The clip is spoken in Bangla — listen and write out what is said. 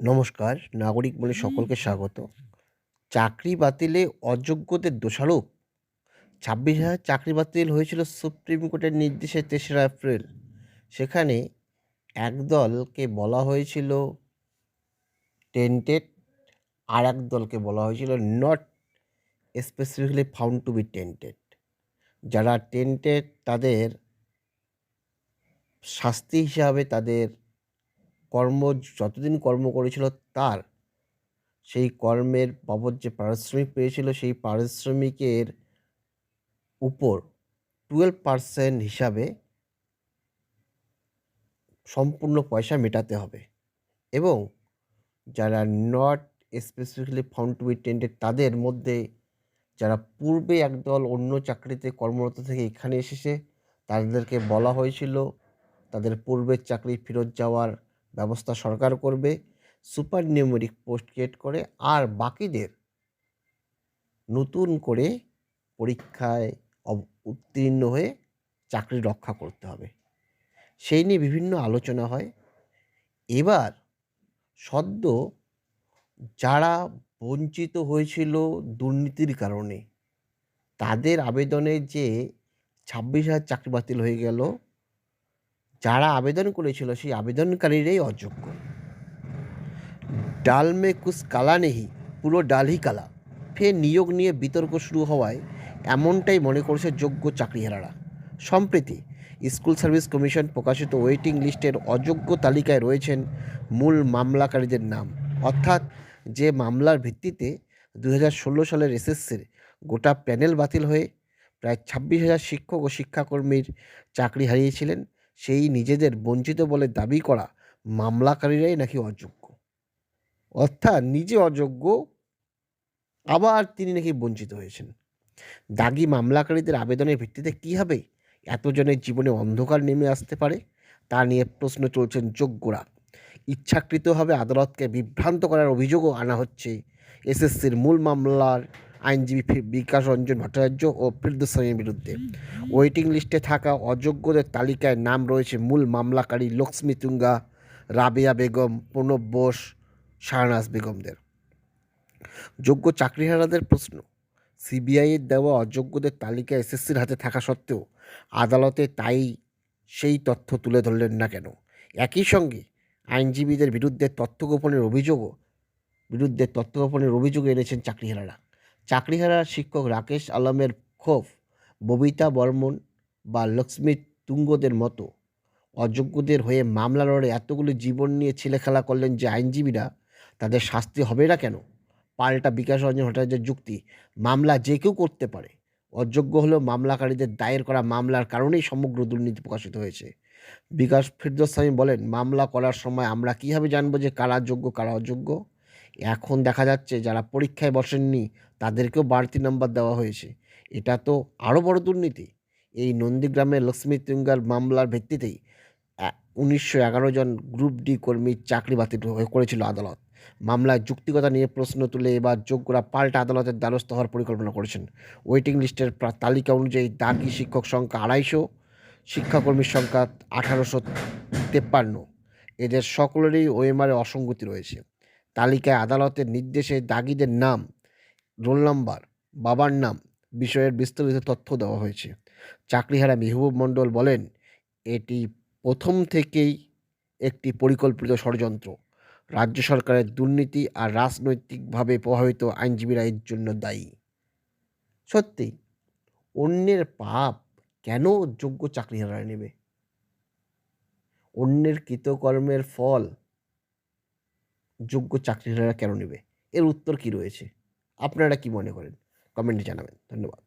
নমস্কার নাগরিক বলে সকলকে স্বাগত। চাকরি বাতিলে অযোগ্যদের দোষারোপ? ছাব্বিশ হাজার চাকরি বাতিল হয়েছিল সুপ্রিম কোর্টের নির্দেশে তেসরা এপ্রিল। সেখানে একদলকে বলা হয়েছিল টেন্টেড আর এক দলকে বলা হয়েছিল not specifically found to be tainted. যারা টেন্টেড তাদের শাস্তি হিসাবে তাদের কর্ম, যতদিন কর্ম করেছিল তার, সেই কর্মের বাবদ যে পারিশ্রমিক পেয়েছিল, সেই পারিশ্রমিকের উপর টুয়েলভ পার্সেন্ট হিসাবে সম্পূর্ণ পয়সা মেটাতে হবে। এবং যারা not specifically found to be tainted তাদের মধ্যে যারা পূর্বে একদল অন্য চাকরিতে কর্মরত থেকে এখানে এসেছে, তাদেরকে বলা হয়েছিল, তাদের পূর্বের চাকরি ফেরত যাওয়ার ব্যবস্থা সরকার করবে সুপার নিউমেরিক পোস্ট ক্রিয়েট করে, আর বাকিদের নতুন করে পরীক্ষায় উত্তীর্ণ হয়ে চাকরি রক্ষা করতে হবে। সেই নিয়ে বিভিন্ন আলোচনা হয়। এবার সদ্য যারা বঞ্চিত হয়েছিল দুর্নীতির কারণে, তাদের আবেদনে যে ছাব্বিশ হাজার চাকরি বাতিল হয়ে গেল যারা আবেদন করেছিল সেই আবেদনকারীরাই অযোগ্য। ডাল মে কুস কালা নেহি, পুরো ডালই কালা। ফের নিয়োগ নিয়ে বিতর্ক শুরু হওয়ায় এমনটাই মনে করছে যোগ্য চাকরিহারারা। সম্প্রতি স্কুল সার্ভিস কমিশন প্রকাশিত ওয়েটিং লিস্টের অযোগ্য তালিকায় রয়েছেন মূল মামলাকারীদের নাম। অর্থাৎ যে মামলার ভিত্তিতে দু হাজার ষোলো সালের এসএসসির গোটা প্যানেল বাতিল হয়ে প্রায় ছাব্বিশ হাজার শিক্ষক ও শিক্ষাকর্মীর চাকরি হারিয়েছিলেন সেই নিজেদের বঞ্চিত বলে দাবি করা মামলাকারীরাই নাকি অযোগ্য। অর্থাৎ নিজে অযোগ্য, আবার তিনি নাকি বঞ্চিত হয়েছেন। দাগি মামলাকারীদের আবেদনের ভিত্তিতে কী হবে? এতজনের জীবনে অন্ধকার নেমে আসতে পারে? তা নিয়ে প্রশ্ন চলছেন যোগ্যরা। ইচ্ছাকৃতভাবে আদালতকে বিভ্রান্ত করার অভিযোগও আনা হচ্ছে। এসএসসির মূল মামলার আইনজীবী বিকাশ রঞ্জন ভট্টাচার্য ও ফিরদুসামের বিরুদ্ধে। ওয়েটিং লিস্টে থাকা অযোগ্যদের তালিকায় নাম রয়েছে মূল মামলাকারী লক্ষ্মী তুঙ্গা, রাবেয়া বেগম, প্রণব বোস, শাহনাজ বেগমদের। যোগ্য চাকরিহারাদের প্রশ্ন সিবিআইয়ের দেওয়া অযোগ্যদের তালিকা এসএসসির হাতে থাকা সত্ত্বেও আদালতে তাই সেই তথ্য তুলে ধরলেন না কেন? একই সঙ্গে আইনজীবীদের বিরুদ্ধে তথ্য গোপনের অভিযোগও, বিরুদ্ধে তথ্য গোপনের অভিযোগ এনেছেন চাকরিহারারা। চাকরিহারা শিক্ষক রাকেশ আলমের ক্ষোভ ববিতা বর্মন বা লক্ষ্মী তুঙ্গদের মতো অযোগ্যদের হয়ে মামলা লড়ে এতগুলো জীবন নিয়ে ছেলেখেলা করলেন যে আইনজীবীরা, তাদের শাস্তি হবে না কেন? পাল্টা বিকাশ রঞ্জন ভট্টাচার্যের যুক্তি, মামলা যে কেউ করতে পারে। অযোগ্য হলেও মামলাকারীদের দায়ের করা মামলার কারণেই সমগ্র দুর্নীতি প্রকাশিত হয়েছে। বিকাশ ফিরদোস্বামী বলেন, মামলা করার সময় আমরা কীভাবে জানব যে কারা যোগ্য, কারা অযোগ্য? এখন দেখা যাচ্ছে যারা পরীক্ষায় বসেননি, তাদেরকেও বাড়তি নাম্বার দেওয়া হয়েছে। এটা তো আরও বড় দুর্নীতি। এই নন্দীগ্রামের লক্ষ্মী তুঙ্গার মামলার ভিত্তিতেই উনিশশো এগারো জন গ্রুপ ডি কর্মীর চাকরি বাতিল করেছিল আদালত। মামলায় যুক্তিকতা নিয়ে প্রশ্ন তুলে এবার যোগ্যরা পাল্টা আদালতের দ্বারস্থ হওয়ার পরিকল্পনা করেছেন। ওয়েটিং লিস্টের তালিকা অনুযায়ী দাগি শিক্ষক সংখ্যা আড়াইশো, শিক্ষাকর্মীর সংখ্যা আঠারোশো তেপ্পান্ন। এদের সকলেরই ওএমআরে অসঙ্গতি রয়েছে। তালিকায় আদালতের নির্দেশে দাগিদের নাম, রোল নাম্বার, বাবার নাম বিষয়ের বিস্তারিত তথ্য দেওয়া হয়েছে। চাকরিহারা মেহবুব মণ্ডল বলেন, এটি প্রথম থেকেই একটি পরিকল্পিত ষড়যন্ত্র। রাজ্য সরকারের দুর্নীতি আর রাজনৈতিকভাবে প্রভাবিত আইনজীবীরা এর জন্য দায়ী। সত্যি, অন্যের পাপ কেন যোগ্য চাকরিহারা নেবে? অন্যের কৃতকর্মের ফল যোগ্য চাকরিহারা কেন নেবে? এর উত্তর কি রয়েছে? আপনারা কি মনে করেন? কমেন্টে জানাবেন। ধন্যবাদ।